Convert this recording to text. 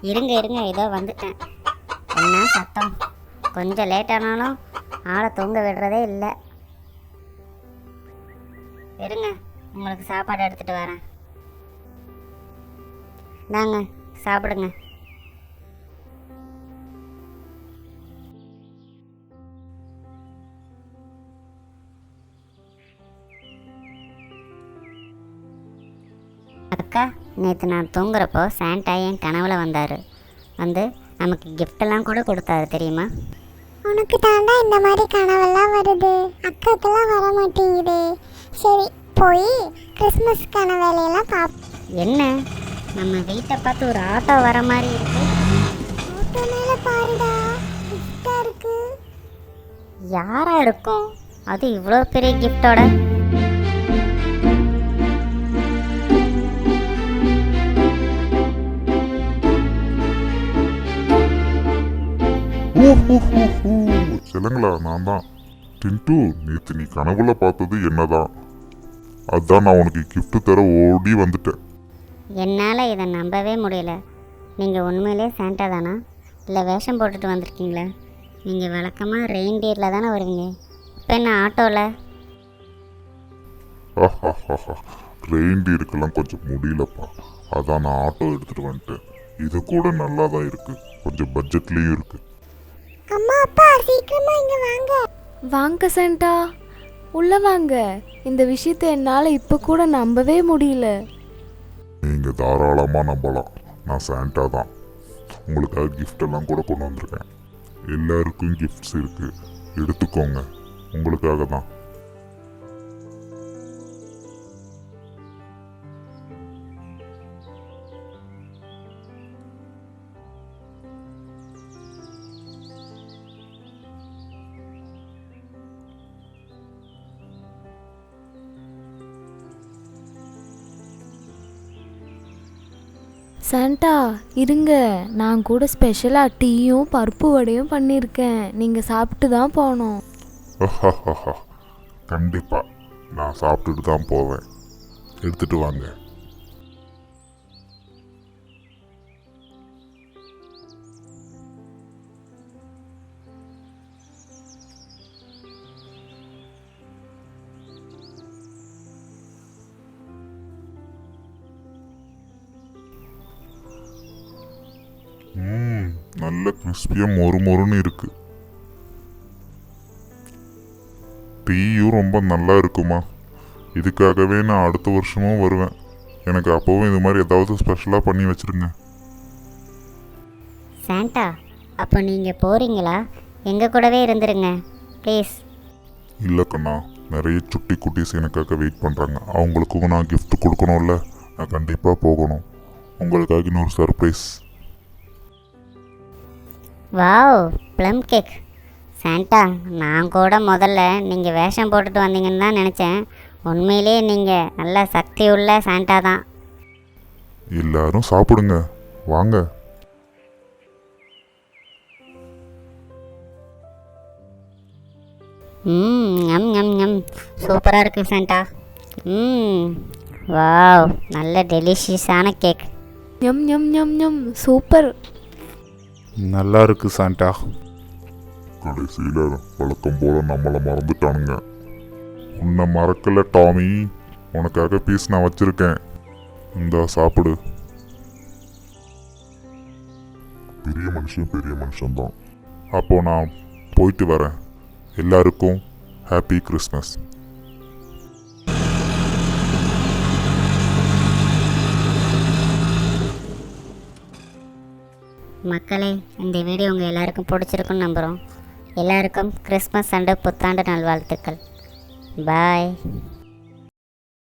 இருங்க இருங்க ஏதோ வந்துட்டேன். என்ன சத்தம்? கொஞ்சம் லேட் ஆனாலும் ஆளை தூங்க விடுறதே இல்லை. இருங்க உங்களுக்கு சாப்பாடு எடுத்துகிட்டு வரேன். நாங்க சாப்பிடுங்க. அக்கா நேற்று நான் தூங்குறப்போ சாண்டா என் கனவுல வந்தார்? வந்து நமக்கு gift-எல்லாம் கூட கொடுத்தாரு தெரியுமா? உனக்கு தாண்டா இந்த மாதிரி கனவெல்லாம் வருது. அக்காக்கெல்லாம் வர மாட்டேங்குது சரி போய் கிறிஸ்மஸ்க்கான வேலையெல்லாம் பாப். என்ன? நம்ம வீட்டை பார்த்து ஒரு ஆட்டோ வர மாதிரி இருக்கு. ஆட்டோ மேலே பாருடா. கிஃப்டா இருக்கு. யாரா இருக்கும்? அது இவ்வளோ பெரிய கிஃப்டோட சொல்லுங்களா நான் தான். டின்ட்டு நேற்று நீ கனவுல பார்த்தது என்னதான்? அதான் நான் உனக்கு gift தர ஓடி வந்துட்டேன். என்னால் இதை நம்பவே முடியல. நீங்கள் உண்மையிலே சாண்டா தானா? இல்லை வேஷம் போட்டுட்டு வந்திருக்கீங்களா? நீங்கள் வழக்கமாக ரெயின்டியரில் தானே வருவீங்க. இப்போ என்ன ஆட்டோவில் ரெயின்டியருக்கெல்லாம் கொஞ்சம் முடியலப்பா. அதான் நான் ஆட்டோ எடுத்துட்டு வந்துட்டேன். இது கூட நல்லா தான் இருக்கு. கொஞ்சம் பட்ஜெட்லேயும் இருக்கு. அம்மா அப்பா சீக்கிரமா இங்க வாங்க. வாங்க சண்டா. உள்ள வாங்க. இந்த விஷயத்தை என்னால் இப்போ கூட நம்பவே முடியல. நீங்க தாராளமா நம்பலாம். நான் சாண்டா தான். உங்களுக்காக gift எல்லாம் கூட கொண்டு வந்திருக்கேன். எல்லாருக்கும் கிஃப்ட்ஸ் இருக்கு. எடுத்துக்கோங்க. உங்களுக்காக தான். சாண்டா இருங்க. நான் கூட ஸ்பெஷலாக டீயும் பருப்பு வடையும் பண்ணியிருக்கேன் நீங்கள் சாப்பிட்டு தான் போகணும். கண்டிப்பாக நான் சாப்பிட்டுட்டு தான் போவேன். எடுத்துகிட்டு வாங்க. ம் நல்ல கிறிஸ்பியாக மொறு மொறுன்னு இருக்கு. டீயும் ரொம்ப நல்லா இருக்குமா? இதுக்காகவே நான் அடுத்த வருஷமும் வருவேன். எனக்கு அப்போவும் இது மாதிரி ஏதாவது ஸ்பெஷலாக பண்ணி வச்சிருங்க. சாண்டா அப்போ நீங்கள் போகிறீங்களா எங்கள் கூடவே இருந்துருங்க ப்ளீஸ் இல்லை கண்ணா நிறைய சுட்டி குட்டீஸ் எனக்காக வெயிட் பண்ணுறாங்க அவங்களுக்கும் நான் gift கொடுக்கணும்ல. நான் கண்டிப்பாக போகணும். உங்களுக்காக இன்னொரு surprise wow plum cake Santa நான் கூட முதல்ல நீங்கள் வேஷம் போட்டுட்டு வந்தீங்கன்னு தான் நினச்சேன். உண்மையிலேயே நீங்கள் நல்ல சக்தி உள்ள சாண்டா தான். எல்லாரும் சாப்பிடுங்க. வாங்க. ம் ஞம் ஞம் ஞம். சூப்பராக இருக்கு சாண்டா. ம் வாவ் நல்ல டெலிஷியஸான கேக் ஞம் ஞம் ஞம் ஞம். சூப்பர். நல்லா இருக்கு சாண்டா. கடைசியில் வழக்கம் போல நம்மளை மறந்துட்டானுங்க. உன்னை மறக்கல டாமி. உனக்காக பீஸ் நான் வச்சிருக்கேன். இந்தா சாப்பிடு. பெரிய மனுஷன் பெரிய மனுஷன்தான். அப்போ நான் போயிட்டு வரேன். எல்லாருக்கும் ஹாப்பி கிறிஸ்மஸ் மக்களே இந்த வீடியோ உங்கள் எல்லாருக்கும் பிடிச்சிருக்குன்னு நம்புகிறோம் எல்லாருக்கும் கிறிஸ்மஸ் அண்டு புத்தாண்டு நல்வாழ்த்துக்கள். பாய்.